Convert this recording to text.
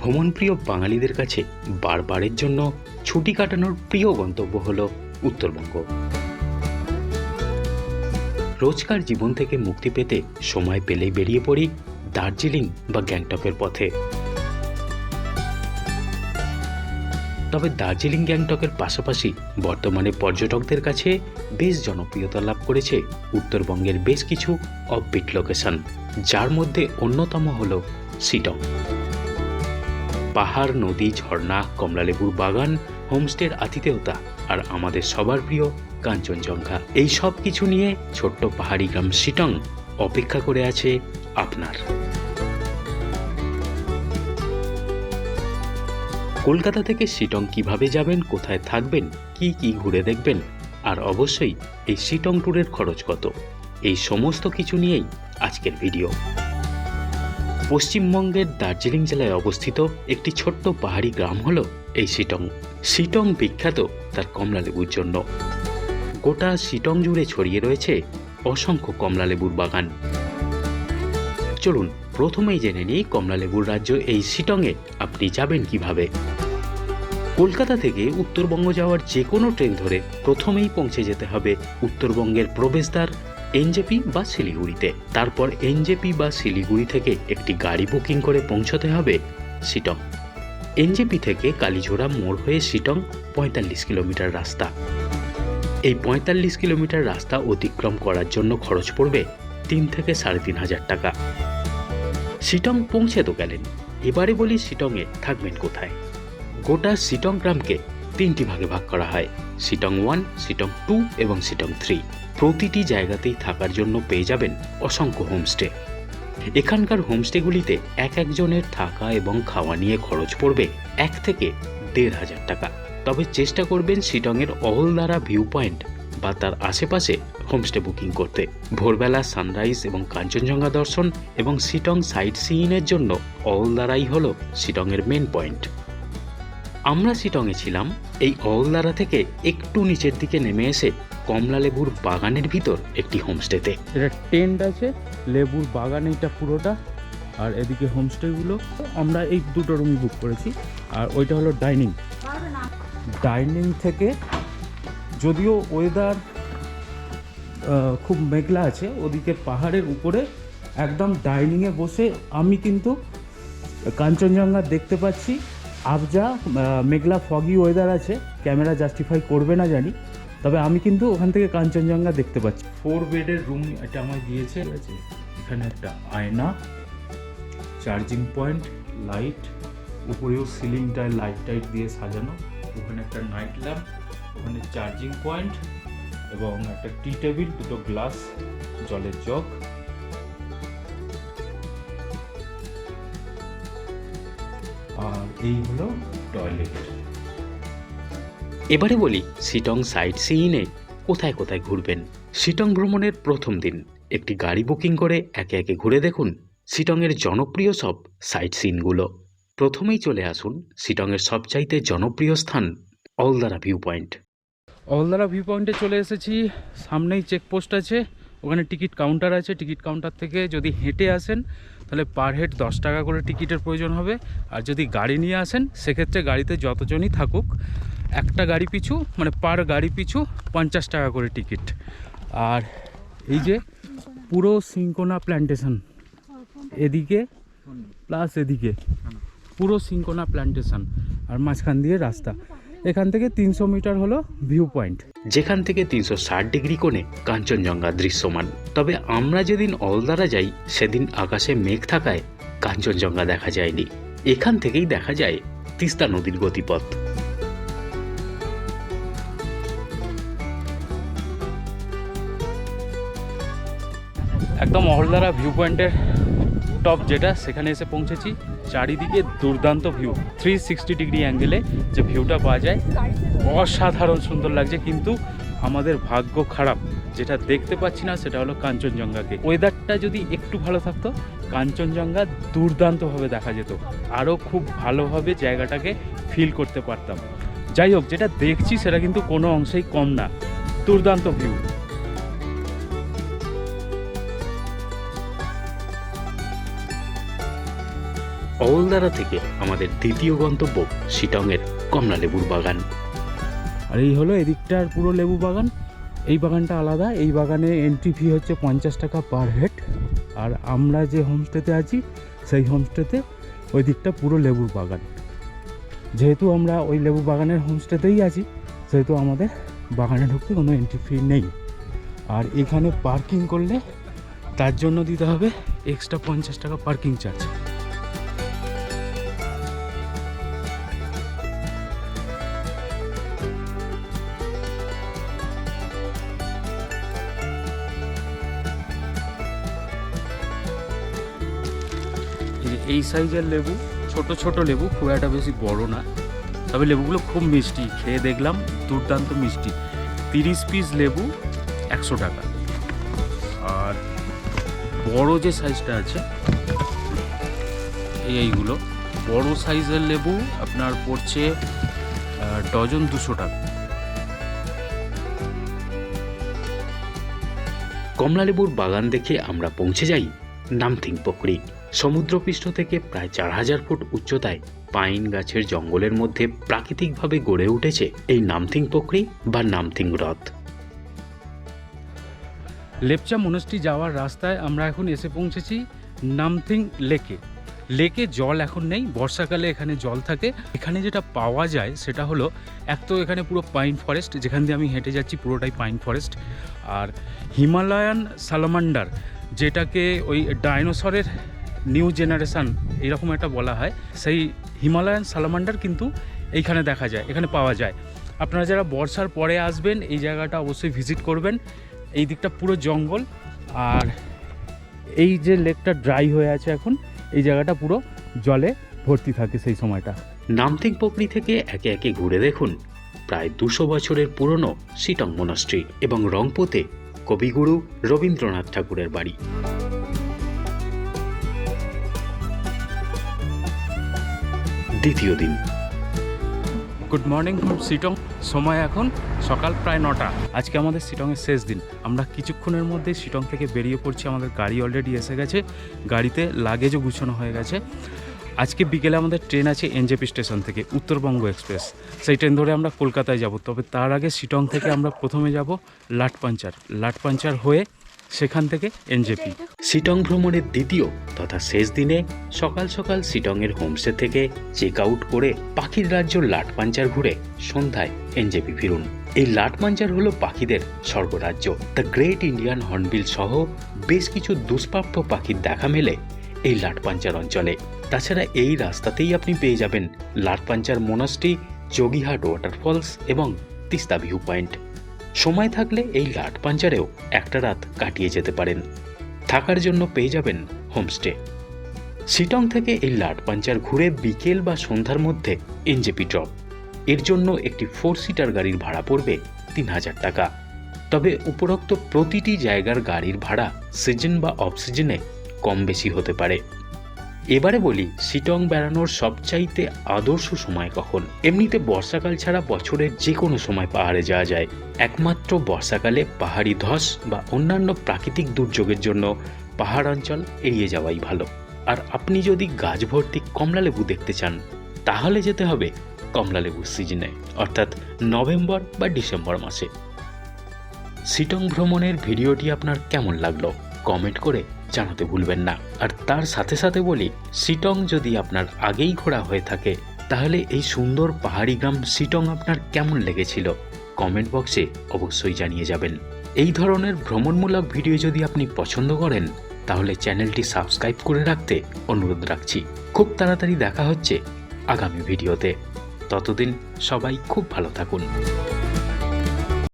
ভ্রমণপ্রিয় বাঙালিদের কাছে বারবারের জন্য ছুটি কাটানোর প্রিয় গন্তব্য হল উত্তরবঙ্গ। রোজকার জীবন থেকে মুক্তি পেতে সময় পেলেই বেরিয়ে পড়ি দার্জিলিং বা গ্যাংটকের পথে। তবে দার্জিলিং গ্যাংটকের পাশাপাশি বর্তমানে পর্যটকদের কাছে বেশ জনপ্রিয়তা লাভ করেছে উত্তরবঙ্গের বেশ কিছু অফবিট লোকেশন যার মধ্যে অন্যতম হল সিটং। পাহাড়, নদী, ঝর্ণা, কমলালেবুর বাগান, হোমস্টের আতিথেয়তা আর আমাদের সবার প্রিয় কাঞ্চনজঙ্ঘা। এই সব কিছু নিয়ে ছোট্ট পাহাড়ি গ্রাম সিটং অপেক্ষা করে আছে আপনার। কলকাতা থেকে শিটং কীভাবে যাবেন, কোথায় থাকবেন, কি কি ঘুরে দেখবেন, আর অবশ্যই এই শিটং ট্যুরের খরচ কত, এই সমস্ত কিছু নিয়েই আজকের ভিডিও। পশ্চিমবঙ্গের দার্জিলিং জেলায় অবস্থিত একটি ছোট্ট পাহাড়ি গ্রাম হল এই শিটং। শিটং বিখ্যাত তার কমলালেবুর জন্য। গোটা শিটং জুড়ে ছড়িয়ে রয়েছে অসংখ্য কমলালেবুর বাগান। চলুন, প্রথমেই জেনে নিই কমলালেবুর রাজ্য এই শিটংয়ে আপনি যাবেন কীভাবে। কলকাতা থেকে উত্তরবঙ্গ যাওয়ার যে কোনো ট্রেন ধরে প্রথমেই পৌঁছে যেতে হবে উত্তরবঙ্গের প্রবেশদ্বার এনজেপি বা শিলিগুড়িতে। তারপর এনজেপি বা শিলিগুড়ি থেকে একটি গাড়ি বুকিং করে পৌঁছতে হবে শিটং। এনজেপি থেকে কালীঝোড়া মোড় হয়ে শিটং, পঁয়তাল্লিশ কিলোমিটার রাস্তা। এই পঁয়তাল্লিশ কিলোমিটার রাস্তা অতিক্রম করার জন্য খরচ পড়বে তিন থেকে সাড়ে তিন হাজার টাকা। শিটং পৌঁছে তো গেলেন। এবারে বলি শিটংয়ে থাকবেন কোথায়? গোটা শিটং গ্রামকে তিনটি ভাগে ভাগ করা হয়, সিটং ওয়ান, সিটং টু এবং সিটং থ্রি। প্রতিটি জায়গাতেই থাকার জন্য পেয়ে যাবেন অসংখ্য হোমস্টে। এখানকার হোমস্টেগুলিতে এক একজনের থাকা এবং খাওয়া নিয়ে খরচ পড়বে এক থেকে দেড় হাজার টাকা। তবে চেষ্টা করবেন শিটংয়ের অহলদারা ভিউ পয়েন্ট বা তার আশেপাশে হোমস্টে বুকিং করতে। ভোরবেলা সানরাইজ এবং কাঞ্চনজঙ্ঘা দর্শন এবং শিটং সাইট সিইনের জন্য অহলদারাই হল শিটংয়ের মেন পয়েন্ট। আমরা শিটংয়ে ছিলাম, এই অহলদারা থেকে একটু নিচের দিকে নেমে এসে কমলালেবুর বাগানের ভিতর একটি হোমস্টেতে। এটা টেন্ট আছে, লেবুর বাগান এইটা পুরোটা, আর এদিকে হোমস্টেগুলো। আমরা এই দুটো রুম বুক করেছি, আর ওইটা হলো ডাইনিং। ডাইনিং থেকে যদিও ওয়েদার খুব মেঘলা আছে, ওদিকে পাহাড়ের উপরে একদম ডাইনিংয়ে বসে আমি কিন্তু কাঞ্চনজঙ্ঘা দেখতে পাচ্ছি। আবজা মেঘলা ফগি ওয়েদার আছে। ক্যামেরা জাস্টিফাই করবে না জানি। তবে আমি কিন্তু ওখান থেকে কাঞ্চনজঙ্ঘা দেখতে পাচ্ছি। ফোর বেডের রুম এটা আমায় দিয়েছে। এখানে একটা আয়না চার্জিং পয়েন্ট লাইট উপরেও সিলিংটায় লাইট টাইট দিয়ে সাজানো। ওখানে একটা নাইট ল্যাম্প ওখানে চার্জিং পয়েন্ট এবং একটা টি টেবিল দুটো গ্লাস জলের জগ আর এই হলো টয়লেট এবারে বলি শিটং সাইট সিইনে কোথায় কোথায় ঘুরবেন? শিটং ভ্রমণের প্রথম দিন। একটি গাড়ি বুকিং করে একে একে ঘুরে দেখুন শিটংয়ের জনপ্রিয় সব সাইট সিনগুলো প্রথমেই চলে আসুন শিটংয়ের সবচাইতে জনপ্রিয় স্থান Ahaldara view point. Ahaldara view পয়েন্টে চলে এসেছি। সামনেই চেকপোস্ট আছে ওখানে টিকিট কাউন্টার আছে। টিকিট কাউন্টার থেকে যদি হেঁটে আসেন তাহলে পার হেড দশ টাকা করে টিকিটের প্রয়োজন হবে। আর যদি গাড়ি নিয়ে আসেন, সেক্ষেত্রে গাড়িতে যতজনই থাকুক, একটা গাড়ি পিছু মানে পার গাড়ি পিছু পঞ্চাশ টাকা করে টিকিট। আর এই যে পুরো সিঙ্কোনা প্ল্যান্টেশন এদিকে প্লাস এদিকে, পুরো সিঙ্কোনা প্ল্যান্টেশন আর মাঝখান দিয়ে রাস্তা। এখান থেকে তিনশো মিটার হলো ভিউ পয়েন্ট যেখান থেকে তিনশো ষাট ডিগ্রি কোণে কাঞ্চনজঙ্ঘা দৃশ্যমান। তবে আমরা যেদিন অলদারা যাই সেদিন আকাশে মেঘ থাকায় কাঞ্চনজঙ্ঘা দেখা যায়নি। এখান থেকেই দেখা যায় তিস্তা নদীর গতিপথ। একদম অহলদারা ভিউ পয়েন্টের টপ যেটা সেখানে এসে পৌঁছেছি। চারিদিকে দুর্দান্ত ভিউ থ্রি সিক্সটি ডিগ্রি অ্যাঙ্গেলে যে ভিউটা পাওয়া যায়, অসাধারণ সুন্দর লাগছে, কিন্তু আমাদের ভাগ্য খারাপ। যেটা দেখতে পাচ্ছি না, সেটা হলো কাঞ্চনজঙ্ঘাকে। ওয়েদারটা যদি একটু ভালো থাকতো, কাঞ্চনজঙ্ঘা দুর্দান্তভাবে দেখা যেত। আরও খুব ভালোভাবে জায়গাটাকে ফিল করতে পারতাম। যাই হোক, যেটা দেখছি, সেটা কিন্তু কোনো অংশেই কম না। দুর্দান্ত ভিউ অওলদারা থেকে আমাদের দ্বিতীয় গন্তব্য শিটংয়ের কমলা লেবুর বাগান। আর এই হলো এদিকটার পুরো লেবু বাগান। এই বাগানটা আলাদা, এই বাগানে এন্ট্রি ফি হচ্ছে পঞ্চাশ টাকা পার হেড আর আমরা যে হোমস্টেতে আছি, সেই হোমস্টেতে ওই দিকটা পুরো লেবুর বাগান। যেহেতু আমরা ওই লেবু বাগানের হোমস্টেতেই আছি, সেহেতু আমাদের বাগানে ঢুকতে কোনো এন্ট্রি ফি নেই। আর এখানে পার্কিং করলে তার জন্য দিতে হবে এক্সট্রা পঞ্চাশ টাকা পার্কিং চার্জ এই সাইজের লেবু, ছোট ছোট লেবু খুব একটা বেশি বড় না। তবে লেবুগুলো খুব মিষ্টি, খেয়ে দেখলাম দুর্দান্ত মিষ্টি। তিরিশ পিস লেবু একশো টাকা। আর বড় যে সাইজটা আছে এইগুলো। বড় সাইজের লেবু আপনার পড়ছে ডজন দুশো টাকা। কমলালেবুর বাগান দেখে আমরা পৌঁছে যাই নামথিং পুকুরি। সমুদ্রপৃষ্ঠ থেকে প্রায় চার হাজার ফুট উচ্চতায় পাইন গাছের জঙ্গলের মধ্যে প্রাকৃতিকভাবে গড়ে উঠেছে এই নামথিং পুকুরি বা নামথিং হ্রদ। লেপচা মনস্টি যাওয়ার রাস্তায় আমরা এখন এসে পৌঁছেছি নামথিং লেকে। লেকে জল এখন নেই, বর্ষাকালে এখানে জল থাকে। এখানে যেটা পাওয়া যায় সেটা হলো, এক তো এখানে পুরো পাইন ফরেস্ট, যেখান দিয়ে আমি হেঁটে যাচ্ছি পুরোটাই পাইন ফরেস্ট। আর হিমালয়ান সালামান্ডার, যেটাকে ওই ডাইনোসরের নিউ জেনারেশান এরকম একটা বলা হয়, সেই হিমালয়ান সালামান্ডার কিন্তু এইখানে দেখা যায়, এখানে পাওয়া যায়। আপনারা যারা বর্ষার পরে আসবেন, এই জায়গাটা অবশ্যই ভিজিট করবেন। এই দিকটা পুরো জঙ্গল, আর এই যে লেকটা ড্রাই হয়ে আছে এখন, এই জায়গাটা পুরো জলে ভর্তি থাকে সেই সময়টা। নামথিং পুকুরি থেকে একে একে ঘুরে দেখুন। প্রায় দুশো বছরের পুরনো সিটং মনাস্ট্রি এবং রংপুতে কবিগুরু রবীন্দ্রনাথ ঠাকুরের বাড়ি। দ্বিতীয় দিন। গুড মর্নিং ফ্রম সিটং সময় এখন সকাল প্রায় নটা। আজকে আমাদের সিটংয়ের শেষ দিন। আমরা কিছুক্ষণের মধ্যে সিটং থেকে বেরিয়ে পড়ছি। আমাদের গাড়ি অলরেডি এসে গেছে। গাড়িতে লাগেজও গুছানো হয়ে গেছে। আজকে বিকেলে আমাদের ট্রেন আছে এনজেপি স্টেশন থেকে, উত্তরবঙ্গ এক্সপ্রেস। সেই ট্রেন ধরে আমরা কলকাতায় যাব। তবে তার আগে সিটং থেকে আমরা প্রথমে যাব লাটপাঞ্চার। লাটপাঞ্চার হয়ে সেখান থেকে এনজেপি। সিটং ভ্রমণের দ্বিতীয় তথা শেষ দিনে সকাল সকাল সিটংয়ের হোমস্টে থেকে চেক আউট করে পাখির রাজ্য লাটপাঞ্চার ঘুরে সন্ধ্যায় এনজেপি ফিরুন। এই লাটপাঞ্চার হলো পাখিদের স্বর্গরাজ্য। দ্য গ্রেট ইন্ডিয়ান হর্নবিল সহ বেশ কিছু দুষ্প্রাপ্য পাখির দেখা মেলে এই লাটপাঞ্চার অঞ্চলে। তাছাড়া এই রাস্তাতেই আপনি পেয়ে যাবেন লাটপাঞ্চার মোনাস্ট্রি, যোগীহাট ওয়াটারফলস এবং তিস্তা ভিউ পয়েন্ট। সময় থাকলে এই লাট পাঞ্চারেও একটা রাত কাটিয়ে যেতে পারেন। থাকার জন্য পেয়ে যাবেন হোমস্টে। শিটং থেকে এই লাট পাঞ্চার ঘুরে বিকেল বা সন্ধ্যার মধ্যে এনজেপি ড্রপ। এর জন্য একটি ফোর সিটার গাড়ির ভাড়া পড়বে তিন হাজার টাকা। তবে উপরোক্ত প্রতিটি জায়গার গাড়ির ভাড়া সিজন বা অফ সিজনে কম বেশি হতে পারে। এবারে বলি, শিটং বেড়ানোর সবচাইতে আদর্শ সময় কখন? এমনিতে বর্ষাকাল ছাড়া বছরের যে কোনো সময় পাহাড়ে যাওয়া যায়। একমাত্র বর্ষাকালে পাহাড়ি ধস বা অন্যান্য প্রাকৃতিক দুর্যোগের জন্য পাহাড় অঞ্চল এড়িয়ে যাওয়াই ভালো। আর আপনি যদি গাছ ভর্তি কমলালেবু দেখতে চান, তাহলে যেতে হবে কমলালেবুর সিজনে, অর্থাৎ নভেম্বর বা ডিসেম্বর মাসে। সিটং ভ্রমণের ভিডিওটি আপনার কেমন লাগল? কমেন্ট করে জানাতে ভুলবেন না। আর তার সাথে সাথে বলি, সিটং যদি আপনার আগেই ঘোরা হয়ে থাকে, তাহলে এই সুন্দর পাহাড়ি গ্রাম সিটং আপনার কেমন লেগেছিল? কমেন্ট বক্সে অবশ্যই জানিয়ে যাবেন। এই ধরনের ভ্রমণমূলক ভিডিও যদি আপনি পছন্দ করেন, তাহলে চ্যানেলটি সাবস্ক্রাইব করে রাখতে অনুরোধ রাখছি। খুব তাড়াতাড়ি দেখা হচ্ছে আগামী ভিডিওতে। ততদিন সবাই খুব ভালো থাকুন।